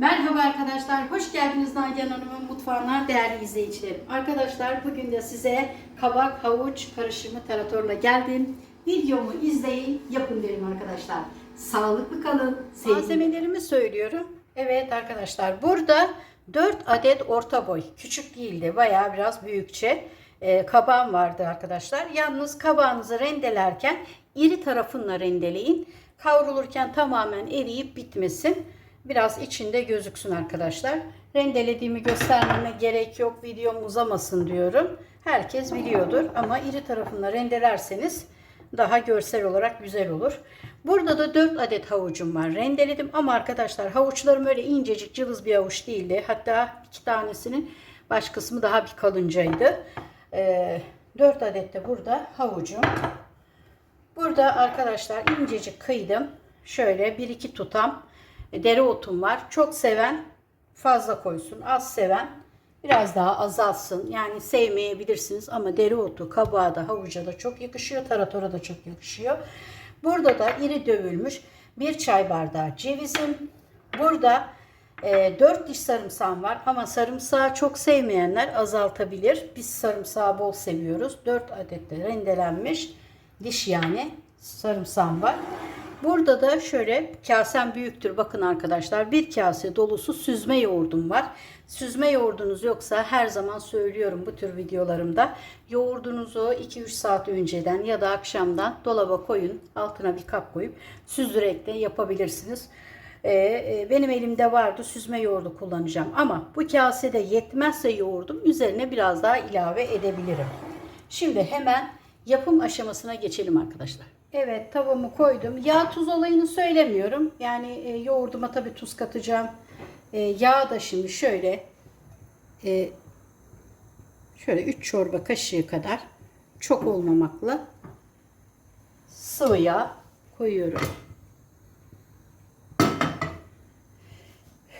Merhaba arkadaşlar, hoş geldiniz Nagihan Hanım'ın mutfağına değerli izleyicilerim. Arkadaşlar bugün de size kabak havuç karışımı taratorla geldim. Videomu izleyin, yapın derim arkadaşlar. Sağlıklı kalın, sevgiyle. Malzemelerimi söylüyorum. Evet arkadaşlar, burada 4 adet orta boy, küçük değildi, bayağı biraz büyükçe e, kabağım vardı arkadaşlar. Yalnız kabağınızı rendelerken iri tarafınla rendeleyin. Kavrulurken tamamen eriyip bitmesin. Biraz içinde gözüksün arkadaşlar. Rendelediğimi göstermeme gerek yok. Videom uzamasın diyorum. Herkes biliyordur ama iri tarafını rendelerseniz daha görsel olarak güzel olur. Burada da 4 adet havucum var. Rendeledim ama arkadaşlar havuçlarım öyle incecik cılız bir havuç değildi. Hatta iki tanesinin baş kısmı daha bir kalıncaydı. Ee, 4 adet de burada havucum. Burada arkadaşlar incecik kıydım. Şöyle 1-2 tutam dereotum var. Çok seven fazla koysun. Az seven biraz daha azalsın. Yani sevmeyebilirsiniz ama dereotu kabağa da havuca da çok yakışıyor. Taratora da çok yakışıyor. Burada da iri dövülmüş bir çay bardağı cevizim. Burada e, 4 diş sarımsağım var ama sarımsağı çok sevmeyenler azaltabilir. Biz sarımsağı bol seviyoruz. 4 adet de rendelenmiş diş yani sarımsağım var. Burada da şöyle kasem büyüktür. Bakın arkadaşlar bir kase dolusu süzme yoğurdum var. Süzme yoğurdunuz yoksa her zaman söylüyorum bu tür videolarımda. Yoğurdunuzu 2-3 saat önceden ya da akşamdan dolaba koyun. Altına bir kap koyup süzerek de yapabilirsiniz. Ee, benim elimde vardı süzme yoğurdu kullanacağım. Ama bu kasede yetmezse yoğurdum üzerine biraz daha ilave edebilirim. Şimdi hemen yapım aşamasına geçelim arkadaşlar. Evet tavamı koydum. Yağ tuz olayını söylemiyorum. Yani e, yoğurduma tabii tuz katacağım. E, yağ da şimdi şöyle e, şöyle 3 çorba kaşığı kadar çok olmamakla sıvı yağ koyuyorum.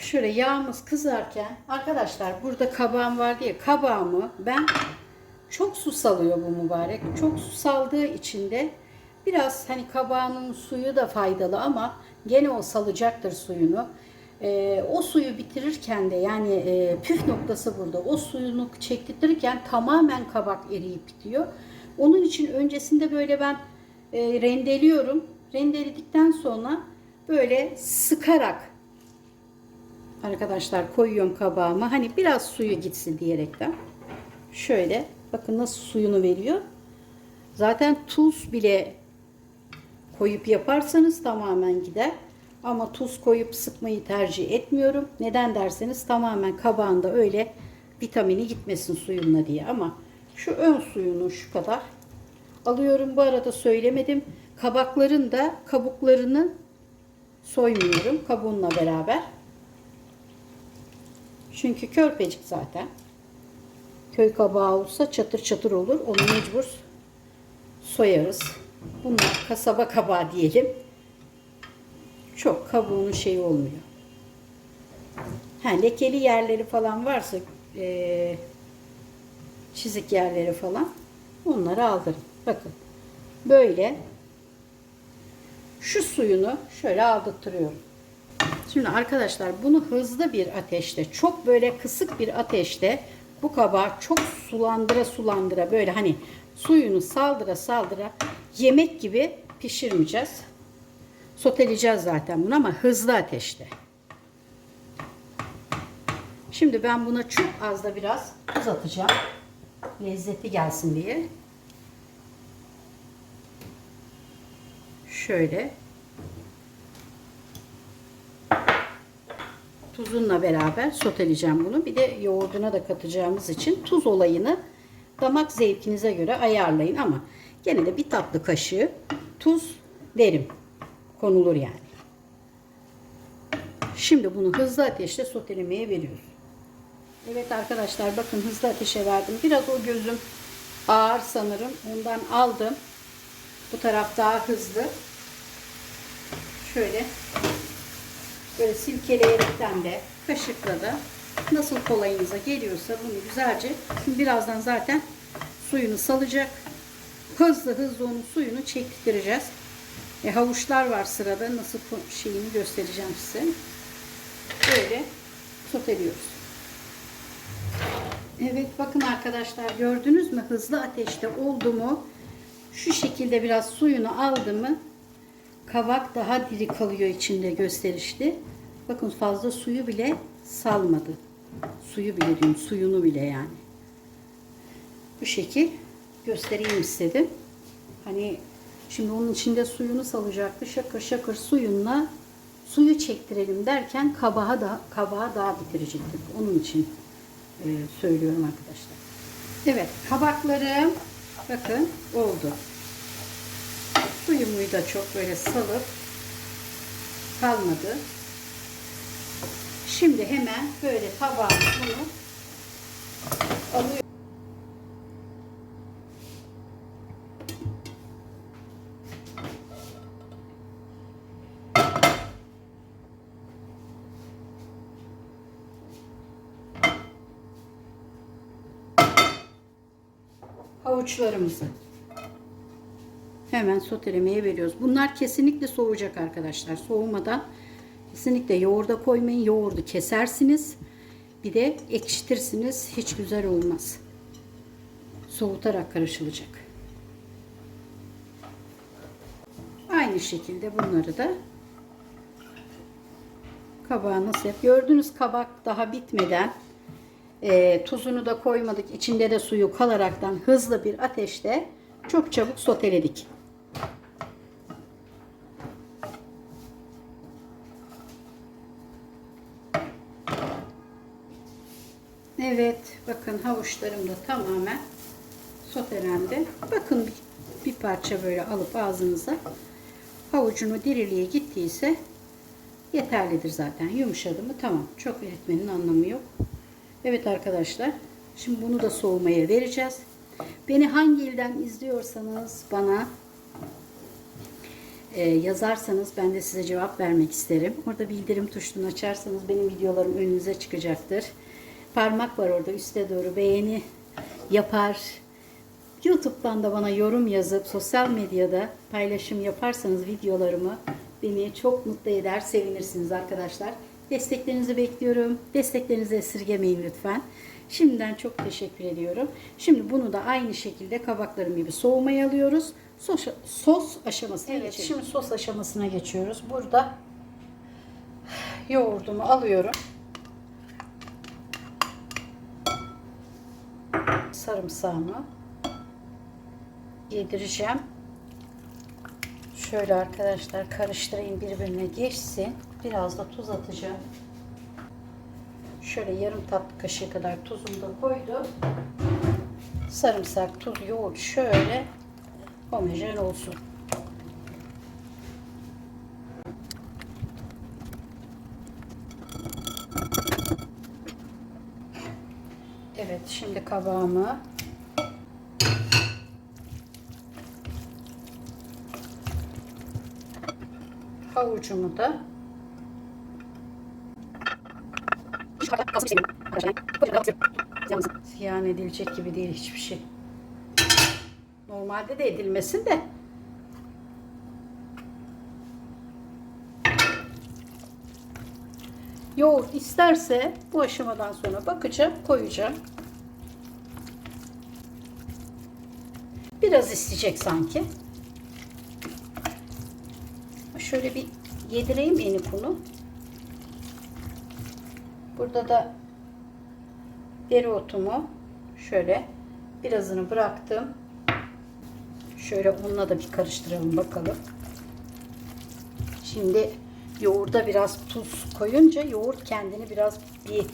Şöyle yağımız kızarken arkadaşlar burada kabağım var diye kabağımı ben çok su salıyor bu mübarek. Çok su saldığı için de biraz hani kabağının suyu da faydalı ama gene o salacaktır suyunu. Ee, o suyu bitirirken de yani e, püf noktası burada. O suyunu çektirirken tamamen kabak eriyip bitiyor. Onun için öncesinde böyle ben e, rendeliyorum. Rendeledikten sonra böyle sıkarak arkadaşlar koyuyorum kabağıma. Hani biraz suyu gitsin diyerekten. Şöyle bakın nasıl suyunu veriyor. Zaten tuz bile koyup yaparsanız tamamen gider. Ama tuz koyup sıkmayı tercih etmiyorum. Neden derseniz tamamen kabağında öyle vitamini gitmesin suyunla diye. Ama şu ön suyunu şu kadar alıyorum. Bu arada söylemedim. Kabakların da kabuklarını soymuyorum kabuğunla beraber. Çünkü körpecik zaten. Köy kabağı olsa çatır çatır olur. Onu mecbur soyarız. Bunlar kasaba kabağı diyelim. Çok kabuğunun şeyi olmuyor. Ha, lekeli yerleri falan varsa e, çizik yerleri falan onları aldırın. Bakın böyle şu suyunu şöyle aldırtıyorum. Şimdi arkadaşlar bunu hızlı bir ateşte çok böyle kısık bir ateşte bu kabağı çok sulandıra sulandıra böyle hani suyunu saldıra saldıra yemek gibi pişirmeyeceğiz. Soteleyeceğiz zaten bunu ama hızlı ateşte. Şimdi ben buna çok az da biraz tuz atacağım. Lezzeti gelsin diye. Şöyle. Tuzunla beraber soteleyeceğim bunu. Bir de yoğurduna da katacağımız için tuz olayını damak zevkinize göre ayarlayın ama gene de bir tatlı kaşığı tuz derim. Konulur yani. Şimdi bunu hızlı ateşte sotelemeye veriyoruz. Evet arkadaşlar bakın hızlı ateşe verdim. Biraz o gözüm ağır sanırım. Ondan aldım. Bu taraf daha hızlı. Şöyle böyle silkeleyerekten de kaşıkla da nasıl kolayınıza geliyorsa bunu güzelce şimdi birazdan zaten suyunu salacak. Hızlı hızlı onun suyunu çektireceğiz. E, havuçlar var sırada. Nasıl şeyini göstereceğim size. Böyle soteliyoruz. Evet bakın arkadaşlar gördünüz mü hızlı ateşte oldu mu şu şekilde biraz suyunu aldı mı kabak daha diri kalıyor içinde gösterişli. Bakın fazla suyu bile salmadı. Suyu bile diyeyim suyunu bile yani. Bu şekil göstereyim istedim. Hani şimdi onun içinde suyunu salacaktı. Şakır şakır suyunla suyu çektirelim derken kabağa da kabağa daha bitirecektik. Onun için e, söylüyorum arkadaşlar. Evet kabaklarım bakın oldu. Suyumu da çok böyle salıp kalmadı. Şimdi hemen böyle tabağa bunu alıyorum. havuçlarımızı hemen sotelemeye veriyoruz. Bunlar kesinlikle soğuyacak arkadaşlar. Soğumadan kesinlikle yoğurda koymayın. Yoğurdu kesersiniz. Bir de ekşitirsiniz. Hiç güzel olmaz. Soğutarak karışılacak. Aynı şekilde bunları da kabağı nasıl yap? Gördünüz kabak daha bitmeden e, tuzunu da koymadık. İçinde de suyu kalaraktan hızlı bir ateşte çok çabuk soteledik. Evet, bakın havuçlarım da tamamen sotelendi. Bakın bir, parça böyle alıp ağzınıza havucunu diriliğe gittiyse yeterlidir zaten. Yumuşadı mı tamam. Çok eritmenin anlamı yok. Evet arkadaşlar. Şimdi bunu da soğumaya vereceğiz. Beni hangi ilden izliyorsanız bana e, yazarsanız ben de size cevap vermek isterim. Orada bildirim tuşunu açarsanız benim videolarım önünüze çıkacaktır. Parmak var orada üste doğru beğeni yapar. YouTube'dan da bana yorum yazıp sosyal medyada paylaşım yaparsanız videolarımı beni çok mutlu eder, sevinirsiniz arkadaşlar. Desteklerinizi bekliyorum. Desteklerinizi esirgemeyin lütfen. Şimdiden çok teşekkür ediyorum. Şimdi bunu da aynı şekilde kabaklarım gibi soğumaya alıyoruz. Sos, sos aşamasına evet, geçelim. Şimdi sos aşamasına geçiyoruz. Burada yoğurdumu alıyorum. Sarımsağımı yedireceğim. Şöyle arkadaşlar karıştırayım birbirine geçsin. Biraz da tuz atacağım. Şöyle yarım tatlı kaşığı kadar tuzunu da koydum. Sarımsak, tuz, yoğurt şöyle homojen olsun. Evet şimdi kabağımı havucumu da ziyan edilecek gibi değil hiçbir şey. Normalde de edilmesin de. Yoğurt isterse bu aşamadan sonra bakacağım, koyacağım. Biraz isteyecek sanki. Şöyle bir yedireyim enik unu. Burada da dereotumu şöyle birazını bıraktım. Şöyle onunla da bir karıştıralım bakalım. Şimdi yoğurda biraz tuz koyunca yoğurt kendini biraz bir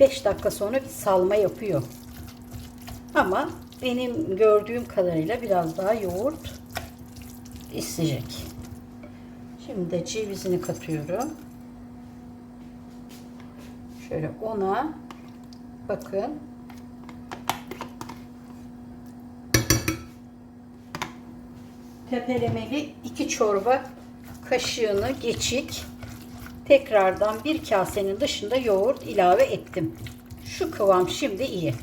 5 dakika sonra bir salma yapıyor. Ama benim gördüğüm kadarıyla biraz daha yoğurt isteyecek. Şimdi de cevizini katıyorum. Şöyle ona bakın. Tepelemeli iki çorba kaşığını geçik tekrardan bir kasenin dışında yoğurt ilave ettim. Şu kıvam şimdi iyi.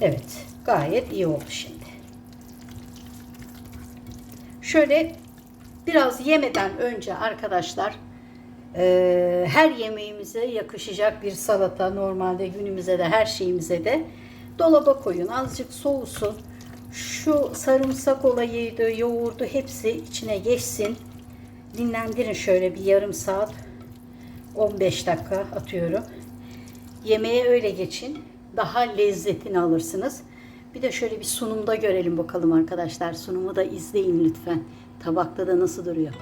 Evet, gayet iyi oldu şimdi. Şöyle biraz yemeden önce arkadaşlar Ee, her yemeğimize yakışacak bir salata normalde günümüze de her şeyimize de dolaba koyun. Azıcık soğusun. Şu sarımsak olayıydı, yoğurdu hepsi içine geçsin. Dinlendirin şöyle bir yarım saat. 15 dakika atıyorum. Yemeğe öyle geçin. Daha lezzetini alırsınız. Bir de şöyle bir sunumda görelim bakalım arkadaşlar. Sunumu da izleyin lütfen. Tabakta da nasıl duruyor.